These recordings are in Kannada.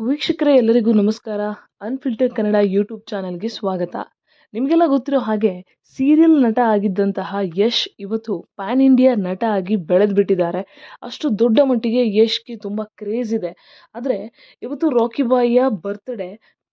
ವೀಕ್ಷಕರೇ, ಎಲ್ಲರಿಗೂ ನಮಸ್ಕಾರ. ಅನ್ಫಿಲ್ಟರ್ ಕನ್ನಡ ಯೂಟ್ಯೂಬ್ ಚಾನಲ್ಗೆ ಸ್ವಾಗತ. ನಿಮಗೆಲ್ಲ ಗೊತ್ತಿರೋ ಹಾಗೆ ಸೀರಿಯಲ್ ನಟ ಆಗಿದ್ದಂತಹ ಯಶ್ ಇವತ್ತು ಪ್ಯಾನ್ ಇಂಡಿಯಾ ನಟ ಆಗಿ ಬೆಳೆದು ಬಿಟ್ಟಿದ್ದಾರೆ ಅಷ್ಟು ದೊಡ್ಡ ಮಟ್ಟಿಗೆ ಯಶ್ಗೆ ತುಂಬ ಕ್ರೇಜ್ ಇದೆ. ಆದರೆ, ಇವತ್ತು ರಾಕಿ ಬಾಯಿಯ birthday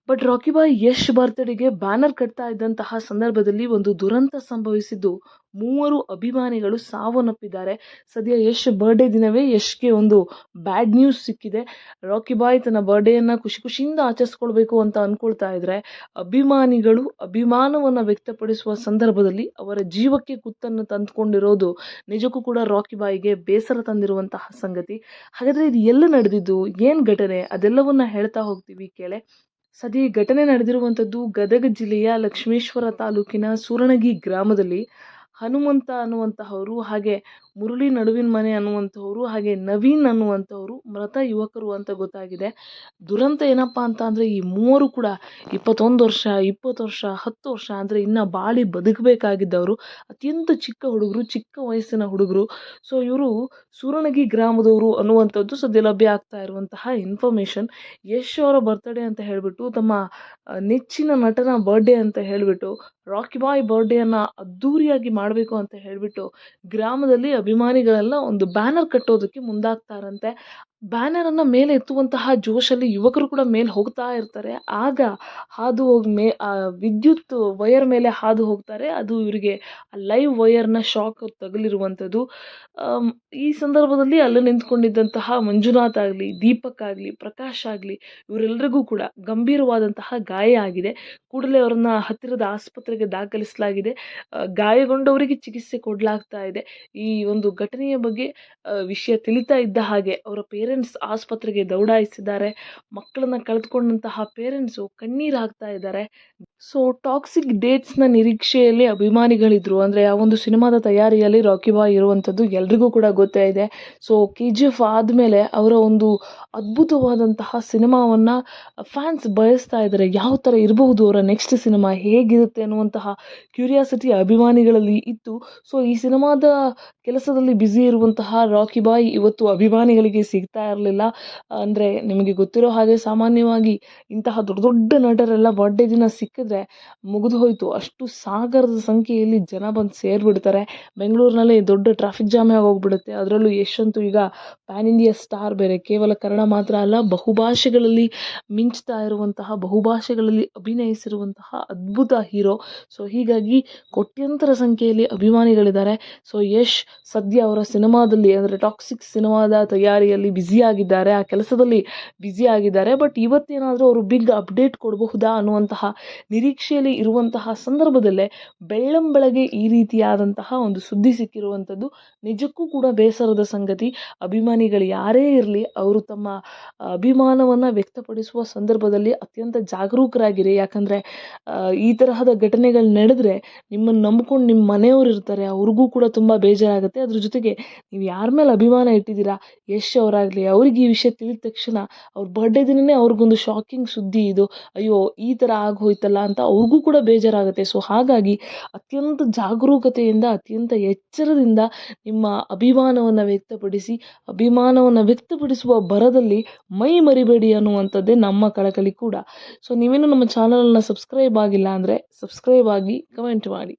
but Rocky Bhai Yash ಬರ್ತ್ಡೇಗೆ banner ಕಟ್ತಾ ಇದ್ದಂತಹ ಸಂದರ್ಭದಲ್ಲಿ ಒಂದು ದುರಂತ ಸಂಭವಿಸಿದ್ದು. ಮೂವರು ಅಭಿಮಾನಿಗಳು ಸಾವನ್ನಪ್ಪಿದ್ದಾರೆ. ಸದ್ಯ ಯಶ್ ಬರ್ಡೇ ದಿನವೇ ಯಶ್ಗೆ ಒಂದು ಬ್ಯಾಡ್ ನ್ಯೂಸ್ ಸಿಕ್ಕಿದೆ. ರಾಕಿ ಬಾಯ್ ತನ್ನ ಬರ್ಡೇಯನ್ನು ಖುಷಿ ಖುಷಿಯಿಂದ ಆಚರಿಸ್ಕೊಳ್ಬೇಕು ಅಂತ ಅಂದ್ಕೊಳ್ತಾ ಇದ್ರೆ, ಅಭಿಮಾನಿಗಳು ಅಭಿಮಾನವನ್ನು ವ್ಯಕ್ತಪಡಿಸುವ ಸಂದರ್ಭದಲ್ಲಿ ಅವರ ಜೀವಕ್ಕೆ ಕುತ್ತನ್ನು ತಂದುಕೊಂಡಿರೋದು ನಿಜಕ್ಕೂ ಕೂಡ ರಾಕಿ ಬಾಯಿಗೆ ಬೇಸರ ತಂದಿರುವಂತಹ ಸಂಗತಿ. ಹಾಗಾದರೆ ಇದು ಎಲ್ಲ ನಡೆದಿದ್ದು? ಏನು ಘಟನೆ? ಅದೆಲ್ಲವನ್ನು ಹೇಳ್ತಾ ಹೋಗ್ತೀವಿ ಕೇಳೆ. ಸದ್ಯ ಈ ಘಟನೆ ನಡೆದಿರುವಂಥದ್ದು ಗದಗ ಜಿಲ್ಲೆಯ ಲಕ್ಷ್ಮೇಶ್ವರ ತಾಲೂಕಿನ ಸೂರಣಗಿ ಗ್ರಾಮದಲ್ಲಿ ಹನುಮಂತ ಅನ್ನುವಂತಹವರು, ಹಾಗೆ ಮುರಳಿ ನಡುವಿನ ಮನೆ ಅನ್ನುವಂಥವರು ಹಾಗೆ ನವೀನ್ ಅನ್ನುವಂಥವರು ಮೃತ ಯುವಕರು ಅಂತ ಗೊತ್ತಾಗಿದೆ. ದುರಂತ ಏನಪ್ಪ ಅಂತ ಅಂದರೆ ಈ ಮೂವರು ಕೂಡ ಇಪ್ಪತ್ತೊಂದು ವರ್ಷ, ಇಪ್ಪತ್ತು ವರ್ಷ, ಹತ್ತು ವರ್ಷ ಅಂದರೆ ಇನ್ನು ಬಾಳಿ ಬದುಕಬೇಕಾಗಿದ್ದವರು, ಅತ್ಯಂತ ಚಿಕ್ಕ ಹುಡುಗರು, ಚಿಕ್ಕ ವಯಸ್ಸಿನ ಹುಡುಗರು. ಸೊ ಇವರು ಸೂರಣಗಿ ಗ್ರಾಮದವರು ಅನ್ನುವಂಥದ್ದು ಸದ್ಯ ಲಭ್ಯ ಆಗ್ತಾ ಇರುವಂತಹ ಇನ್ಫಾರ್ಮೇಶನ್ ಯಶ್ ಅವರ ಬರ್ತ್ಡೇ ಅಂತ ಹೇಳಿಬಿಟ್ಟು ತಮ್ಮ ನೆಚ್ಚಿನ ನಟನ ಬರ್ಡೇ ಅಂತ ಹೇಳಿಬಿಟ್ಟು ರಾಕಿ ಬಾಯ್ ಬರ್ಡೇಯನ್ನು ಅದ್ಧೂರಿಯಾಗಿ ಮಾಡಬೇಕು ಅಂತ ಹೇಳಿಬಿಟ್ಟು ಗ್ರಾಮದಲ್ಲಿ ಅಭಿಮಾನಿಗಳೆಲ್ಲ ಒಂದು ಬ್ಯಾನರ್ ಕಟ್ಟೋದಕ್ಕೆ ಮುಂದಾಗ್ತಾರಂತೆ. ಬ್ಯಾನರನ್ನು ಮೇಲೆ ಎತ್ತುವಂತಹ ಜೋಶಲ್ಲಿ ಯುವಕರು ಕೂಡ ಮೇಲೆ ಹೋಗ್ತಾ ಇರ್ತಾರೆ. ಆಗ ಹಾದು ಹೋಗಿ ಮೇ ವಿದ್ಯುತ್ ವಯರ್ ಮೇಲೆ ಹಾದು ಹೋಗ್ತಾರೆ. ಅದು ಇವರಿಗೆ ಲೈವ್ ವಯರ್ನ ಶಾಕ್ ತಗುಲಿರುವಂಥದ್ದು. ಈ ಸಂದರ್ಭದಲ್ಲಿ ಅಲ್ಲಿ ನಿಂತ್ಕೊಂಡಿದ್ದಂತಹ ಮಂಜುನಾಥ್ ಆಗಲಿ, ದೀಪಕ್ ಆಗಲಿ, ಪ್ರಕಾಶ್ ಆಗಲಿ ಇವರೆಲ್ಲರಿಗೂ ಕೂಡ ಗಂಭೀರವಾದಂತಹ ಗಾಯ ಆಗಿದೆ. ಕೂಡಲೇ ಅವರನ್ನು ಹತ್ತಿರದ ಆಸ್ಪತ್ರೆಗೆ ದಾಖಲಿಸಲಾಗಿದೆ. ಗಾಯಗೊಂಡವರಿಗೆ ಚಿಕಿತ್ಸೆ ಕೊಡಲಾಗ್ತಾ ಇದೆ. ಈ ಒಂದು ಘಟನೆಯ ಬಗ್ಗೆ ವಿಷಯ ತಿಳಿತಾ ಇದ್ದ ಹಾಗೆ ಅವರ ಪೇರೆಂಟ್ಸ್ ಆಸ್ಪತ್ರೆಗೆ ದೌಡಾಯಿಸಿದ್ದಾರೆ. ಮಕ್ಕಳನ್ನ ಕಳೆದುಕೊಂಡಂತಹ ಪೇರೆಂಟ್ಸು ಕಣ್ಣೀರು ಹಾಕ್ತಾ ಇದ್ದಾರೆ. ಸೊ ಟಾಕ್ಸಿಕ್ ಡೇಟ್ಸ್ನ ನಿರೀಕ್ಷೆಯಲ್ಲಿ ಅಭಿಮಾನಿಗಳಿದ್ರು. ಅಂದರೆ, ಆ ಒಂದು ಸಿನಿಮಾದ ತಯಾರಿಯಲ್ಲಿ ರಾಕಿ ಬಾಯ್ ಇರುವಂಥದ್ದು ಎಲ್ರಿಗೂ ಕೂಡ ಗೊತ್ತೇ ಇದೆ. ಸೊ ಕೆ ಜಿ ಎಫ್ ಆದಮೇಲೆ ಅವರ ಒಂದು ಅದ್ಭುತವಾದಂತಹ ಸಿನಿಮಾವನ್ನು ಫ್ಯಾನ್ಸ್ ಬಯಸ್ತಾ ಇದ್ದಾರೆ. ಯಾವ ಥರ ಇರಬಹುದು? ಅವರ ನೆಕ್ಸ್ಟ್ ಸಿನಿಮಾ ಹೇಗಿರುತ್ತೆ ಅನ್ನುವಂತಹ ಕ್ಯೂರಿಯಾಸಿಟಿ ಅಭಿಮಾನಿಗಳಲ್ಲಿ ಇತ್ತು. ಸೊ ಈ ಸಿನಿಮಾದ ಕೆಲಸದಲ್ಲಿ ಬ್ಯುಸಿ ಇರುವಂತಹ ರಾಕಿ ಬಾಯ್ ಇವತ್ತು ಅಭಿಮಾನಿಗಳಿಗೆ ಸಿಗ್ತಾ ಇರಲಿಲ್ಲ. ಅಂದರೆ ನಿಮಗೆ ಗೊತ್ತಿರೋ ಹಾಗೆ ಸಾಮಾನ್ಯವಾಗಿ ಇಂತಹ ದೊಡ್ಡ ದೊಡ್ಡ ನಟರೆಲ್ಲ ಬರ್ಡೇ ದಿನ ಸಿಕ್ಕಿದ್ರೆ ಮುಗಿದು ಹೋಯಿತು. ಅಷ್ಟು ಸಾಗರದ ಸಂಖ್ಯೆಯಲ್ಲಿ ಜನ ಬಂದು ಸೇರಿಬಿಡ್ತಾರೆ. ಬೆಂಗಳೂರಿನಲ್ಲಿ ದೊಡ್ಡ ಟ್ರಾಫಿಕ್ ಜಾಮೇ ಆಗೋಗ್ಬಿಡುತ್ತೆ ಅದರಲ್ಲೂ ಅಂತೂ ಈಗ ಪ್ಯಾನ್ ಇಂಡಿಯಾ ಸ್ಟಾರ್ ಬೇರೆ. ಕೇವಲ ಕನ್ನಡ ಮಾತ್ರ ಅಲ್ಲ, ಬಹುಭಾಷೆಗಳಲ್ಲಿ ಮಿಂಚ್ತಾ ಇರುವಂತಹ, ಬಹುಭಾಷೆಗಳಲ್ಲಿ ಅಭಿನಯಿಸಿರುವಂತಹ ಅದ್ಭುತ ಹೀರೋ. ಸೊ ಹೀಗಾಗಿ ಕೋಟ್ಯಂತರ ಸಂಖ್ಯೆಯಲ್ಲಿ ಅಭಿಮಾನಿಗಳಿದ್ದಾರೆ. ಸೊ ಯಶ್ ಸದ್ಯ ಅವರ ಸಿನಿಮಾದಲ್ಲಿ, ಅಂದರೆ ಟಾಕ್ಸಿಕ್ ಸಿನಿಮಾದ ತಯಾರಿಯಲ್ಲಿ ಬ್ಯುಸಿಯಾಗಿದ್ದಾರೆ ಆ ಕೆಲಸದಲ್ಲಿ ಬ್ಯುಸಿಯಾಗಿದ್ದಾರೆ ಬಟ್ ಇವತ್ತೇನಾದರೂ ಅವರು ಬಿಗ್ ಅಪ್ಡೇಟ್ ಕೊಡಬಹುದಾ ಅನ್ನುವಂತಹ ನಿರೀಕ್ಷೆಯಲ್ಲಿ ಇರುವಂತಹ ಸಂದರ್ಭದಲ್ಲೇ ಬೆಳ್ಳಂಬೆಳಗ್ಗೆ ಈ ರೀತಿಯಾದಂತಹ ಒಂದು ಸುದ್ದಿ ಸಿಕ್ಕಿರುವಂಥದ್ದು ನಿಜಕ್ಕೂ ಕೂಡ ಬೇಸರದ ಸಂಗತಿ. ಅಭಿಮಾನಿಗಳು ಯಾರೇ ಇರಲಿ, ಅವರು ತಮ್ಮ ಅಭಿಮಾನವನ್ನು ವ್ಯಕ್ತಪಡಿಸುವ ಸಂದರ್ಭದಲ್ಲಿ ಅತ್ಯಂತ ಜಾಗರೂಕರಾಗಿರಿ. ಯಾಕಂದರೆ ಈ ತರಹದ ಘಟನೆಗಳು ನಡೆದ್ರೆ ನಿಮ್ಮನ್ನು ನಂಬ್ಕೊಂಡು ನಿಮ್ಮ ಮನೆಯವರು ಇರ್ತಾರೆ, ಅವ್ರಿಗೂ ಕೂಡ ತುಂಬ ಬೇಜಾರಾಗುತ್ತೆ. ಅದ್ರ ಜೊತೆಗೆ ನೀವು ಯಾರ ಮೇಲೆ ಅಭಿಮಾನ ಇಟ್ಟಿದ್ದೀರಾ, ಯಶ್ ಅವರಾಗಲಿ ಅವ್ರಿಗೆ ಈ ವಿಷಯ ತಿಳಿದ ತಕ್ಷಣ ಅವ್ರ ಬರ್ಡೇ ದಿನವೇ ಅವ್ರಿಗೊಂದು ಶಾಕಿಂಗ್ ಸುದ್ದಿ ಇದು. ಅಯ್ಯೋ, ಈ ಥರ ಆಗೋಯ್ತಲ್ಲ ಅಂತ ಅವ್ರಿಗೂ ಕೂಡ ಬೇಜಾರಾಗುತ್ತೆ. ಸೊ ಹಾಗಾಗಿ ಅತ್ಯಂತ ಜಾಗರೂಕತೆಯಿಂದ, ಅತ್ಯಂತ ಎಚ್ಚರದಿಂದ ನಿಮ್ಮ ಅಭಿಮಾನವನ್ನು ವ್ಯಕ್ತಪಡಿಸಿ, ಅಭಿಮಾನವನ್ನು ವ್ಯಕ್ತಪಡಿಸುವ ಬರದಲ್ಲಿ ಮೈ ಮರಿಬೇಡಿ ಅನ್ನುವಂಥದ್ದೇ ನಮ್ಮ ಕಳಕಳಿ ಕೂಡ. ಸೊ ನೀವೇನು ನಮ್ಮ ಚಾನಲನ್ನು ಸಬ್ಸ್ಕ್ರೈಬ್ ಆಗಿಲ್ಲ ಅಂದರೆ ಸಬ್ಸ್ಕ್ರೈಬ್ ಆಗಿ ಕಮೆಂಟ್ ಮಾಡಿ.